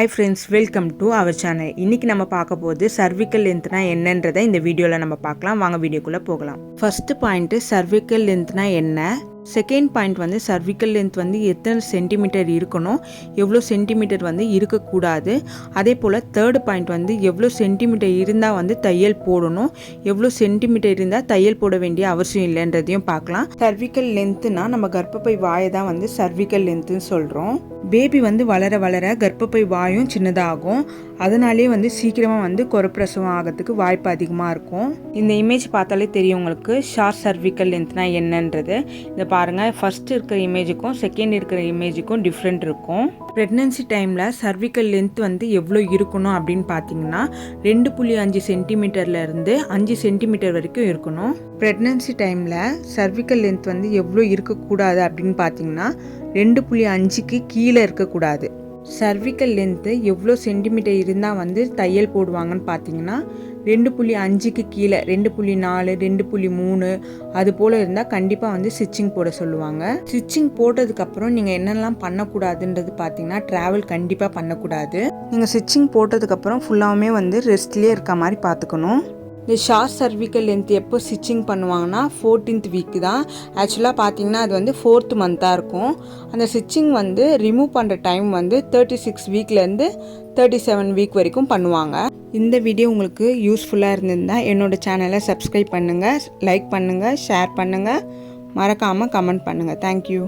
Hi friends welcome to our channel இன்றைக்கி நம்ம பார்க்க போது சர்விக்கல் லென்த்னா என்னன்றதை இந்த வீடியோவில் நம்ம பார்க்கலாம். வாங்க வீடியோக்குள்ளே போகலாம். ஃபஸ்ட்டு பாயிண்ட்டு சர்விக்கல் லென்த்னா என்ன? செகண்ட் பாயிண்ட் வந்து சர்விக்கல் லென்த் வந்து எத்தனை சென்டிமீட்டர் இருக்கணும் எவ்வளோ சென்டிமீட்டர் வந்து இருக்கக்கூடாது. அதே போல் தேர்டு பாயிண்ட் வந்து எவ்வளோ சென்டிமீட்டர் இருந்தால் வந்து தையல் போடணும் எவ்வளோ சென்டிமீட்டர் இருந்தால் தையல் போட வேண்டிய அவசியம் இல்லைன்றதையும் பார்க்கலாம். சர்விக்கல் லென்த்துனா நம்ம கர்ப்பப்பை வாயை தான் வந்து சர்விக்கல் லென்த்துன்னு சொல்கிறோம் பேபி வந்து வளர வளர கர்ப்பப்பை வாயும் சின்னதாகும். அதனாலே வந்து சீக்கிரமாக வந்து கொரப்பிரசவம் ஆகிறதுக்கு வாய்ப்பு அதிகமாக இருக்கும். இந்த இமேஜ் பார்த்தாலே தெரியும் உங்களுக்கு ஷார்ட் சர்விக்கல் லென்த்னா என்னன்றது. இந்த பாருங்கள் ஃபர்ஸ்ட் இருக்கிற இமேஜுக்கும் செகண்ட் இருக்கிற இமேஜுக்கும் டிஃப்ரெண்ட் இருக்கும். ப்ரெக்னன்சி டைமில் சர்விக்கல் லென்த் வந்து எவ்வளோ இருக்கணும் அப்படின்னு பார்த்தீங்கன்னா ரெண்டு புள்ளி அஞ்சு சென்டிமீட்டர்லேருந்து அஞ்சு சென்டிமீட்டர் வரைக்கும் இருக்கணும். ப்ரெக்னன்சி டைமில் சர்விக்கல் லென்த் வந்து எவ்வளோ இருக்கக்கூடாது அப்படின்னு பார்த்தீங்கன்னா ரெண்டு புள்ளி அஞ்சுக்கு கீழே இருக்கக்கூடாது. சர்விக்கல் லென்த்து எவ்வளோ சென்டிமீட்டர் இருந்தால் வந்து தையல் போடுவாங்கன்னு பார்த்தீங்கன்னா ரெண்டு புள்ளி அஞ்சுக்கு கீழே ரெண்டு புள்ளி நாலு ரெண்டு புள்ளி மூணு அது போல் இருந்தால் கண்டிப்பாக வந்து ஸ்டிச்சிங் போட சொல்லுவாங்க. ஸ்டிச்சிங் போட்டதுக்கப்புறம் நீங்கள் என்னெல்லாம் பண்ணக்கூடாதுன்றது பார்த்தீங்கன்னா ட்ராவல் கண்டிப்பாக பண்ணக்கூடாது. நீங்கள் ஸ்டிச்சிங் போட்டதுக்கப்புறம் ஃபுல்லாகவுமே வந்து ரெஸ்ட்லேயே இருக்க மாதிரி பார்த்துக்கணும் இந்த ஷார்ட் சர்விக்கல் லென்த் எப்போ ஸ்டிச்சிங் பண்ணுவாங்கன்னா ஃபோர்டீன்த் வீக் தான். ஆக்சுவலாக பார்த்தீங்கன்னா அது வந்து ஃபோர்த் மந்த்தாக இருக்கும். அந்த ஸ்டிச்சிங் வந்து ரிமூவ் பண்ணுற டைம் வந்து தேர்ட்டி சிக்ஸ் வீக்லேருந்து தேர்ட்டி செவன் வீக் வரைக்கும் பண்ணுவாங்க. இந்த வீடியோ உங்களுக்கு யூஸ்ஃபுல்லாக இருந்திருந்தால் என்னோடய சேனலை சப்ஸ்கிரைப் பண்ணுங்கள் லைக் பண்ணுங்கள் ஷேர் பண்ணுங்கள் மறக்காமல் கமெண்ட் பண்ணுங்கள் தேங்க்யூ